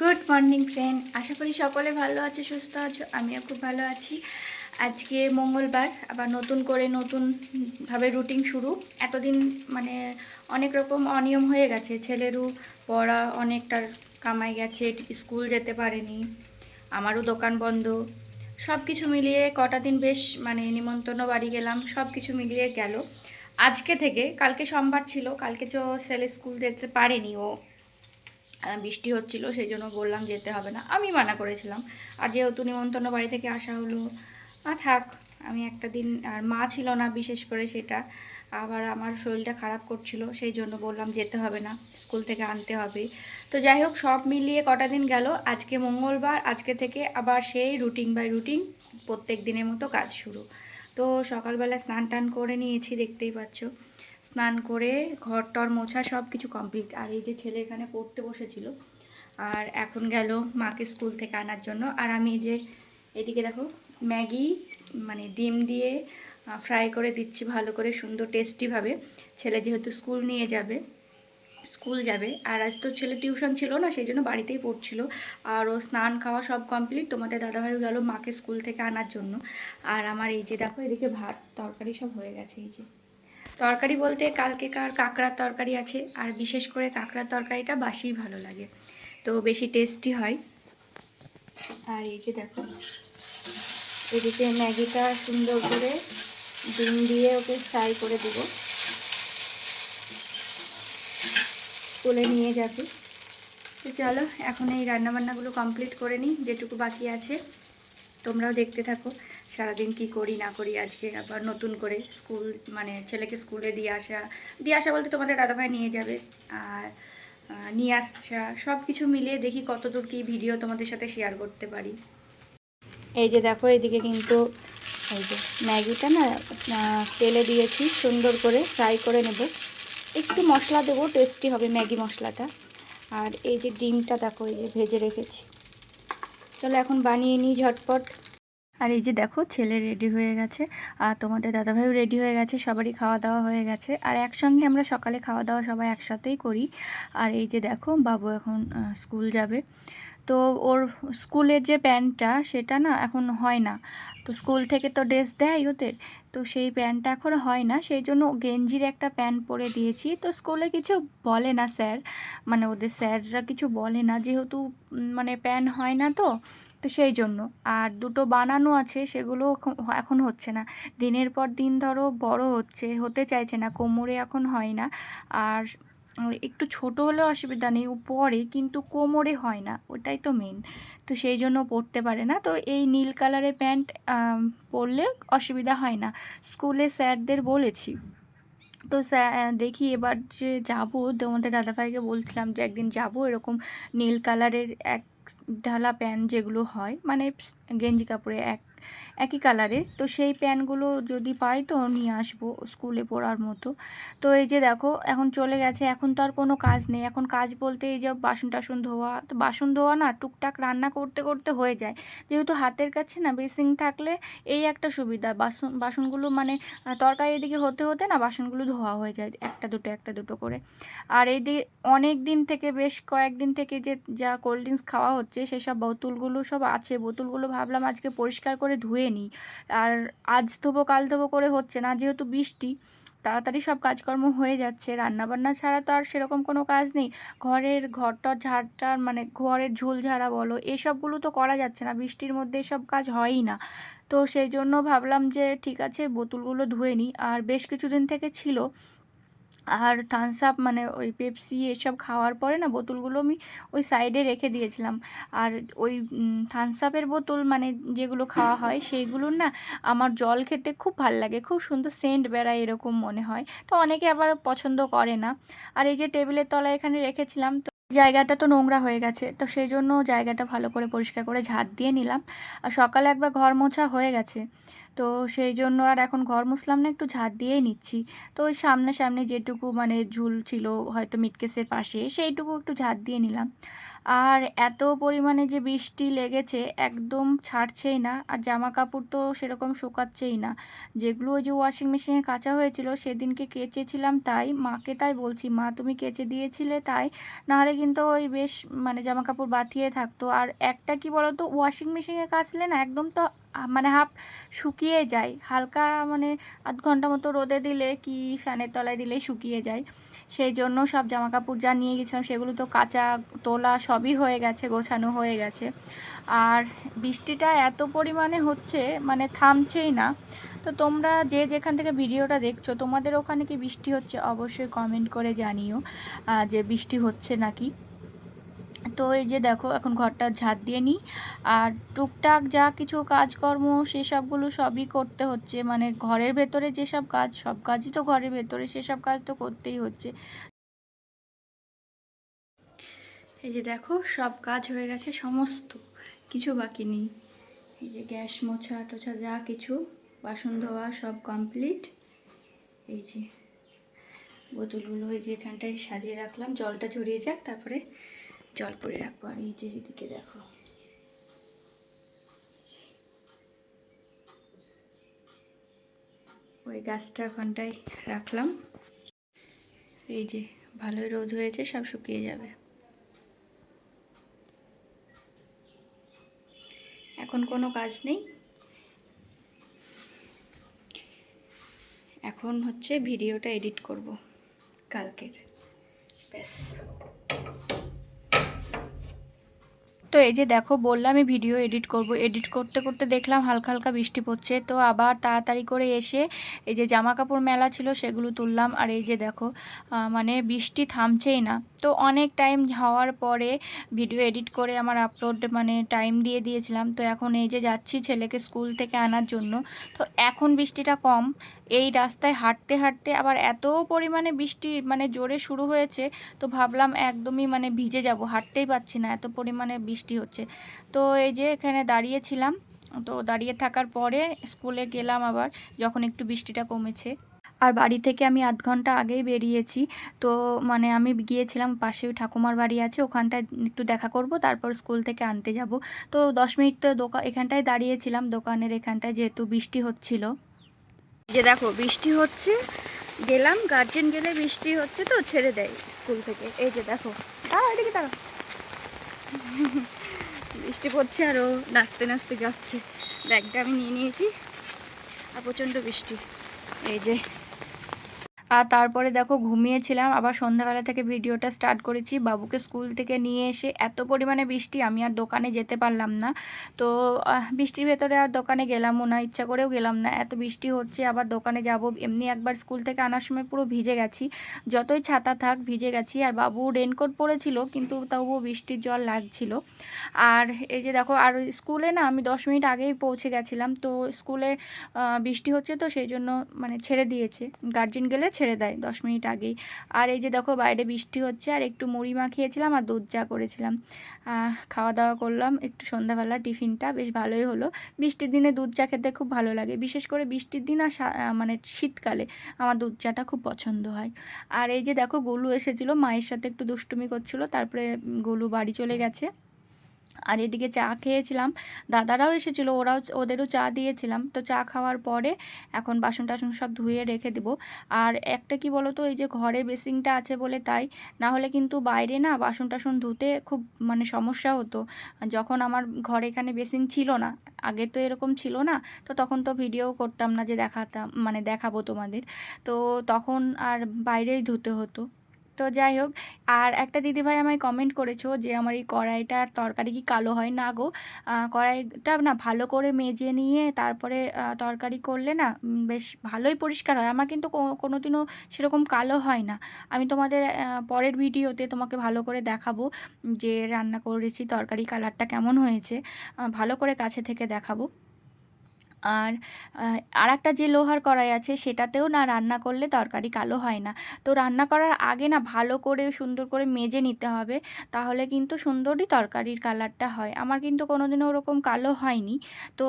Good morning friend. আশা করি সকলে ভালো আছে, সুস্থ আছো, আমিও খুব ভালো আছি। আজকে মঙ্গলবার, আবার নতুন করে নতুনভাবে রুটিন শুরু। এতদিন মানে অনেক রকম অনিয়ম হয়ে গেছে। ছেলেরও পড়া অনেকটা কামাই গেছে, স্কুল যেতে পারেনি, আমারও দোকান বন্ধ। সব কিছু মিলিয়ে কটা দিন বেশ মানে নিমন্ত্রণ বাড়ি গেলাম সব কিছু মিলিয়ে গেল। আজকে থেকে, কালকে সোমবার ছিল, কালকে তো ছেলে স্কুল যেতে পারেনি ও। বৃষ্টি হচ্ছিল সেই জন্য বললাম যেতে হবে না। আমি মানা করেছিলাম। আর যেহেতু নিমন্ত্রণ বাড়ি থেকে আসা হলো থাক, আমি একটা দিন, আর মা ছিল না বিশেষ করে সেটা, আবার আমার শরীরটা খারাপ করছিল সেই জন্য বললাম যেতে হবে না, স্কুল থেকে আনতে হবে। তো যাই হোক, সব মিলিয়ে কটা দিন গেল, আজকে মঙ্গলবার, আজকে থেকে আবার সেই রুটিন বাই রুটিন প্রত্যেক দিনের মতো কাজ শুরু। তো সকালবেলা স্নান টান করে নিয়েছি, দেখতেই পাচ্ছ। স্নান করে ঘর টর মোছা সব কিছু কমপ্লিট আর এই যে ছেলে এখানে পড়তে বসেছিল, আর এখন গেল মাকে স্কুল থেকে আনার জন্য। আর আমি যে এদিকে দেখো, ম্যাগি মানে ডিম দিয়ে ফ্রাই করে দিচ্ছি ভালো করে, সুন্দর টেস্টিভাবে ছেলে যেহেতু স্কুল নিয়ে যাবে, স্কুল যাবে। আর আজ তো ছেলে টিউশন ছিল না, সেই জন্য বাড়িতেই পড়ছিল। আর ও স্নান খাওয়া সব কমপ্লিট তোমাদের দাদাভাইও গেল মাকে স্কুল থেকে আনার জন্য। আর আমার এই যে দেখো, এদিকে ভাত, তরকারি সব হয়ে গেছে, এই যে। তরকারি বলতে কালকে কার কাঁকড়ার তরকারি আছে, আর বিশেষ করে কাঁকড়ার তরকারিটা বাসিই ভালো লাগে। তো বেশি টেস্টি হয়। আর এই যে দেখো, এদিকে ম্যাগিটা সুন্দর করে ডিম দিয়ে ওকে ফ্রাই করে দেব। স্কুলে নিয়ে যাবে তো চলো, এখন এই রান্নাবান্নাগুলো কমপ্লিট করে নিই, যেটুকু বাকি আছে। তোমরাও দেখতে থাকো। সারাদিন কি করি, না করি, আজকে আবার নতুন করে স্কুল মানে ছেলেকে স্কুলে দিয়ে আসা দিয়ে আসা বলতে তোমাদের দাদাভাই নিয়ে যাবে আর নিয়ে আসা সব কিছু মিলিয়ে দেখি কতদূর কি ভিডিও তোমাদের সাথে শেয়ার করতে পারি। এই যে দেখো, এদিকে কিন্তু এই যে ম্যাগিটা না তেলে দিয়েছি, সুন্দর করে ফ্রাই করে নেব। একটু মশলা দেবো টেস্টি হবে ম্যাগি মশলাটা। আর এই যে ডিমটা দেখো, এই যে ভেজে রেখেছি। চলো এখন বানিয়ে নিই ঝটপট। আর এই যে দেখো, ছেলে রেডি হয়ে গেছে, আর তোমাদের দাদাভাইও রেডি হয়ে গেছে, সবারই খাওয়া দাওয়া হয়ে গেছে। আর একসঙ্গে আমরা সকালে খাওয়া দাওয়া সবাই একসাথেই করি। আর এই যে দেখো, বাবু এখন স্কুল যাবে। তো ওর স্কুলের যে প্যান্টটা সেটা না এখন হয় না। তো স্কুল থেকে তো ড্রেস দেয় ওদের। তো সেই প্যান্টটা এখন হয় না। সেই জন্য গেঞ্জির একটা প্যান্ট পরে দিয়েছি। তো স্কুলে কিছু বলে না স্যার। মানে ওদের স্যাররা কিছু বলে না। যেহেতু মানে প্যান্ট হয় না তো তো সেই জন্য। আর দুটো বানানো আছে, সেগুলো এখন- হচ্ছে না। দিনের পর দিন ধরো বড় হচ্ছে, হতে চাইছে না। কোমরে এখন হয় না। আর একটু ছোট হলেও অসুবিধা নেই ও পরে কিন্তু কোমরে হয় না, ওটাই তো মেন তো সেই জন্য পরতে পারে না। তো এই নীল কালারের প্যান্ট পরলে অসুবিধা হয় না। স্কুলে স্যারদের বলেছি। তো দেখি এবার যে যাব, তোমাদের দাদাভাইকে বলছিলাম যে একদিন যাব, এরকম নীল কালারের এক ঢালা প্যান্ট যেগুলো হয় মানে গেঞ্জি কাপড়ে এক, একই কালারের তো সেই প্যান্টগুলো যদি পাই তো নিয়ে আসব স্কুলে পরার মতো। তো এই যে দেখো, এখন চলে গেছে, এখন তো আর কোনো কাজ নেই। এখন কাজ বলতে এই যে বাসন টাসন ধোয়া, তো বাসন ধোয়া না টুকটাক রান্না করতে করতে হয়ে যায়। যেহেতু হাতের কাছে না বেসিং থাকলে এই একটা সুবিধা, বাসন, বাসনগুলো মানে তরকারি এদিকে হতে হতে না বাসনগুলো ধোয়া হয়ে যায়, একটা দুটো একটা দুটো করে। আর এইদিকে অনেক দিন থেকে, বেশ কয়েকদিন থেকে যে যা কোল্ড ড্রিঙ্কস খাওয়া হচ্ছে সেসব বোতলগুলো সব আছে। বোতলগুলো ভাবলাম আজকে পরিষ্কার করে ধুয়ে নিই। আর আজ ধোবো, কাল ধোবো করে হচ্ছে না, যেহেতু বৃষ্টি, তাড়াতাড়ি সব কাজকর্ম হয়ে যাচ্ছে। রান্নাবান্না ছাড়া তো আর সেরকম কোনো কাজ নেই। ঘরের ঘরটর ঝাড়টার মানে ঘরের ঝুল ঝাড়া বলো, এসবগুলো তো করা যাচ্ছে না। বৃষ্টির মধ্যে এসব কাজ হয়ই না। তো সেই জন্য ভাবলাম যে ঠিক আছে, বোতলগুলো ধুয়ে নিই। আর বেশ কিছুদিন থেকে ছিল আর থামস আপ মানে ওই পেপসি এসব খাওয়ার পরে না বোতলগুলো আমি ওই সাইডে রেখে দিয়েছিলাম। আর ওই থামস আপের বোতল মানে যেগুলো খাওয়া হয় সেইগুলোর না আমার জল খেতে খুব ভালো লাগে, খুব সুন্দর সেন্ট বেড়ায় এরকম মনে হয়। তো অনেকে আবার পছন্দ করে না। আর এই যে টেবিলের তলায় এখানে রেখেছিলাম, তো জায়গাটা তো নোংরা হয়ে গেছে, তো সেই জন্য জায়গাটা ভালো করে পরিষ্কার করে ঝাঁট দিয়ে নিলাম। আর সকালে একবার ঘর মোছা হয়ে গেছে। তো সেই জন্য আর এখন ঘর মুছলাম না, একটু ঝাঁট দিয়েই নিচ্ছি। তো ওই সামনে সামনে যেটুকু মানে ঝুল ছিল হয়তো মিটকেসের পাশে, সেইটুকু একটু ঝাঁট দিয়ে নিলাম। আর এত পরিমাণে যে বৃষ্টি লেগেছে একদম ছাড়ছেই না, আর জামা কাপড় তো সেরকম শুকাচ্ছেই না। যেগুলো ওই যে ওয়াশিং মেশিনে কাচা হয়েছিল সেদিনকে কেচেছিলাম তাই, মাকে তাই বলছি, মা, তুমি কেচে দিয়েছিলে তাই। নাহলে কিন্তু ওই বেশ মানে জামা কাপড় বাতিয়ে থাকতো। আর একটা কি বলতো ওয়াশিং মেশিনে কাচলে না, একদম তো মানে হাফ শুকিয়ে যায়। হালকা মানে আধ ঘণ্টা মতো রোদে দিলে কি ফ্যানের তলায় দিলে শুকিয়ে যায়। সেই জন্য সব জামা কাপড় যা নিয়ে গেছিলাম সেগুলো তো কাঁচা তোলা সবই হয়ে গেছে, গোছানো হয়ে গেছে। আর বৃষ্টিটা এত পরিমাণে হচ্ছে মানে থামছেই না। তো তোমরা যে যেখান থেকে ভিডিওটা দেখছ, তোমাদের ওখানে কি বৃষ্টি হচ্ছে অবশ্যই কমেন্ট করে জানিও যে বৃষ্টি হচ্ছে নাকি। তো এই যে দেখো, এখন ঘরটা ঝাঁট দিয়ে নিই। আর টুকটাক যা কিছু কাজকর্ম, সেসবগুলো সবই করতে হচ্ছে। মানে ঘরের ভেতরে যেসব কাজ, সব কাজই তো ঘরের ভেতরে, সেসব কাজ তো করতেই হচ্ছে। এই যে দেখো, সব কাজ হয়ে গেছে, সমস্ত কিছু বাকি নেই। এই যে গ্যাস মোছা টোছা যা কিছু, বাসন ধোয়া সব কমপ্লিট। এই যে বোতলগুলো এই যে এখানটায় সাজিয়ে রাখলাম। জলটা ঝরিয়ে যাক, তারপরে জল পরে রাখব, আর এই যে এদিকে দেখো। ওই গাছটা ওখানটায় রাখলাম। এই যে, ভালোই রোদ হয়েছে, সব শুকিয়ে যাবে। এখন কোনো কাজ নেই। এখন হচ্ছে ভিডিওটা এডিট করব, কালকের। ব্যাস। তো এই যে দেখো, বললাম আমি ভিডিও এডিট করব। এডিট করতে করতে দেখলাম হালকা হালকা বৃষ্টি পড়ছে। তো আবার তাড়াতাড়ি করে এসে এই যে জামা কাপড় মেলা ছিল সেগুলো তুললাম। আর এই যে দেখো মানে বৃষ্টি থামছেই না। তো অনেক টাইম যাওয়ার পরে ভিডিও এডিট করে আমার আপলোড মানে টাইম দিয়ে দিয়েছিলাম। তো এখন এই যে যাচ্ছি ছেলেকে স্কুল থেকে আনার জন্য। তো এখন বৃষ্টিটা কম। এই রাস্তায় হাঁটতে হাঁটতে আবার এত পরিমাণে বৃষ্টি মানে জোরে শুরু হয়েছে, তো ভাবলাম একদমই মানে ভিজে যাব, হাঁটতেই পারছি না, এত পরিমাণে বৃষ্টি হচ্ছে। তো এই যে এখানে দাঁড়িয়েছিলাম, তো দাঁড়িয়ে থাকার পরে স্কুলে গেলাম আবার, যখন একটু বৃষ্টিটা কমেছে। আর বাড়ি থেকে আমি আধ ঘণ্টা আগেই বেরিয়েছি, তো মানে আমি গিয়েছিলাম পাশে ওই ঠাকুমার বাড়ি আছে, ওখানটায় একটু দেখা করব, তারপর স্কুল থেকে আনতে যাব। তো দশ মিনিট তো দোকান এখানটায় দাঁড়িয়েছিলাম, দোকানের এখানটায় যেহেতু বৃষ্টি হচ্ছিল। যে দেখো, বৃষ্টি হচ্ছে, গেলাম গার্জেন গেলে বৃষ্টি হচ্ছে তো, ছেড়ে দেয় স্কুল থেকে। এই যে দেখো। এদিকে তারা বৃষ্টি পড়ছে আরও নাচতে নাচতে যাচ্ছে। ব্যাগটা আমি নিয়ে নিয়েছি। আর প্রচণ্ড বৃষ্টি। এই যে আর তারপরে দেখো ঘুমিয়েছিলাম, আবার সন্ধ্যাবেলা থেকে ভিডিওটা স্টার্ট করেছি। বাবুকে স্কুল থেকে নিয়ে এসে এত পরিমাণে বৃষ্টি, আমি আর দোকানে যেতে পারলাম না। তো বৃষ্টির ভেতরে আর দোকানে গেলামও না, ইচ্ছা করেও গেলাম না। এত বৃষ্টি হচ্ছে, আবার দোকানে যাব। এমনি একবার স্কুল থেকে আনার সময় পুরো ভিজে গেছি। যতই ছাতা থাক, ভিজে গেছি। আর বাবু রেনকোট পরেছিল, কিন্তু তবুও বৃষ্টির জল লাগছিল। আর এই যে দেখো, আর স্কুলে না আমি দশ মিনিট আগেই পৌঁছে গেছিলাম। তো স্কুলে বৃষ্টি হচ্ছে তো, সেই জন্য মানে ছেড়ে দিয়েছে। গার্জেন গেলে ছেড়ে দেয় দশ মিনিট আগেই। আর এই যে দেখো বাইরে বৃষ্টি হচ্ছে, আর একটু মুড়ি মাখিয়েছিলাম আর দুধ চা করেছিলাম। খাওয়া দাওয়া করলাম, একটু সন্ধ্যাবেলা টিফিনটা বেশ ভালোই হলো। বৃষ্টির দিনে দুধ চা খেতে খুব ভালো লাগে, বিশেষ করে বৃষ্টির দিন আর মানে শীতকালে আমার দুধ চাটা খুব পছন্দ হয়। আর এই যে দেখো গোলু এসেছিল, মায়ের সাথে একটু দুষ্টুমি করছিল, তারপরে গোলু বাড়ি চলে গেছে। আর এদিকে চা খেয়েছিলাম। দাদারাও এসেছিল, ওরাও ওদেরও চা দিয়েছিলাম। তো চা খাওয়ার পরে এখন বাসন টাসন সব ধুয়ে রেখে দেবো। আর একটা কি বলো তো এই যে ঘরে বেসিংটা আছে বলে তাই, না হলে কিন্তু বাইরে না বাসন টাসন ধুতে খুব মানে সমস্যা হতো। যখন আমার ঘরে এখানে বেসিং ছিল না, আগে তো এরকম ছিল না, তো তখন তো ভিডিও করতাম না যে দেখাতাম মানে দেখাবো তোমাদের। তো তখন আর বাইরেই ধুতে হতো। তো যাই হোক, আর একটা দিদিভাই আমায় কমেন্ট করেছ যে আমার এই কড়াইটার তরকারি কি কালো হয়? না গো কড়াইটা না ভালো করে মেজে নিয়ে তারপরে তরকারি করলে না বেশ ভালোই পরিষ্কার হয়। আমার কিন্তু কোনো দিনও সেরকম কালো হয় না। আমি তোমাদের পরের ভিডিওতে তোমাকে ভালো করে দেখাবো যে রান্না করেছি, তরকারি কালারটা কেমন হয়েছে। ভালো করে কাছে থেকে দেখাবো। আর আর একটা যে লোহার কড়াই আছে সেটাতেও না রান্না করলে তরকারি কালো হয় না। তো রান্না করার আগে না ভালো করে সুন্দর করে মেজে নিতে হবে, তাহলে কিন্তু সুন্দরই তরকারির কালারটা হয়। আমার কিন্তু কোনোদিনও ওরকম কালো হয়নি। তো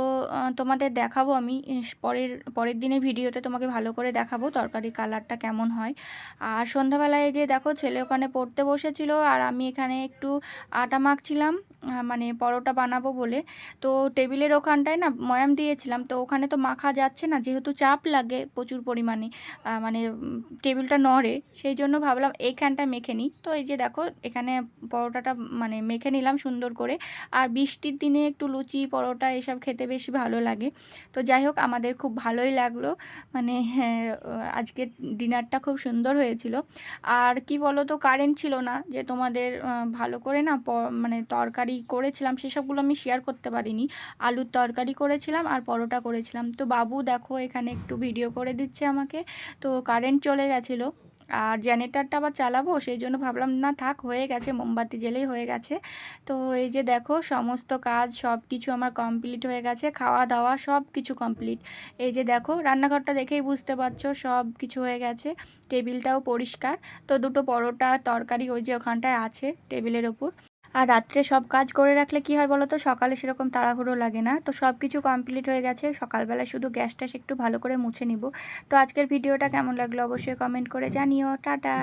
তোমাদের দেখাবো আমি পরের পরের দিনের ভিডিওতে তোমাকে ভালো করে দেখাবো তরকারির কালারটা কেমন হয়। আর সন্ধ্যাবেলায় যে দেখো ছেলে ওখানে পড়তে বসেছিল, আর আমি এখানে একটু আটা মাখছিলাম। মানে পরোটা বানাবো বলে। তো টেবিলের ওখানটায় না ময়াম দিয়েছিলাম, তো ওখানে তো মাখা যাচ্ছে না, যেহেতু চাপ লাগে প্রচুর পরিমাণে মানে টেবিলটা নড়ে, সেই জন্য ভাবলাম এইখানটায় মেখে নিই। তো এই যে দেখো, এখানে পরোটাটা মানে মেখে নিলাম সুন্দর করে। আর বৃষ্টির দিনে একটু লুচি, পরোটা এসব খেতে বেশি ভালো লাগে। তো যাই হোক, আমাদের খুব ভালোই লাগল। মানে আজকের ডিনারটা খুব সুন্দর হয়েছিল। আর কি বলো তো কারেন্ট ছিল না, যে তোমাদের ভালো করে না মানে তরকারি করেছিলাম, সেসবগুলো আমি শেয়ার করতে পারিনি। আলুর তরকারি করেছিলাম আর পরোটা করেছিলাম। তো বাবু দেখো এখানে একটু ভিডিও করে দিচ্ছে আমাকে। তো কারেন্ট চলে গেছিল। আর জেনারেটারটা আবার চালাবো, সেই জন্য ভাবলাম, না থাক, হয়ে গেছে, মোমবাতি জেলেই হয়ে গেছে। তো এই যে দেখো, সমস্ত কাজ সব কিছু আমার কমপ্লিট হয়ে গেছে খাওয়া দাওয়া সব কিছু কমপ্লিট এই যে দেখো, রান্নাঘরটা দেখেই বুঝতে পারছ সব কিছু হয়ে গেছে। টেবিলটাও পরিষ্কার। তো দুটো পরোটা, তরকারি ওই যে ওখানটায় আছে, টেবিলের ওপর। আর রাত্রে সব কাজ করে রাখলে কি হয় বলো তো সকালে সেরকম তাড়াহুড়ো লাগে না। তো সব কিছু কমপ্লিট হয়ে গেছে। সকালবেলা শুধু গ্যাস ট্যাস একটু ভালো করে মুছে নিব। তো আজকের ভিডিওটা কেমন লাগল অবশ্যই কমেন্ট করে জানিও। টাটা!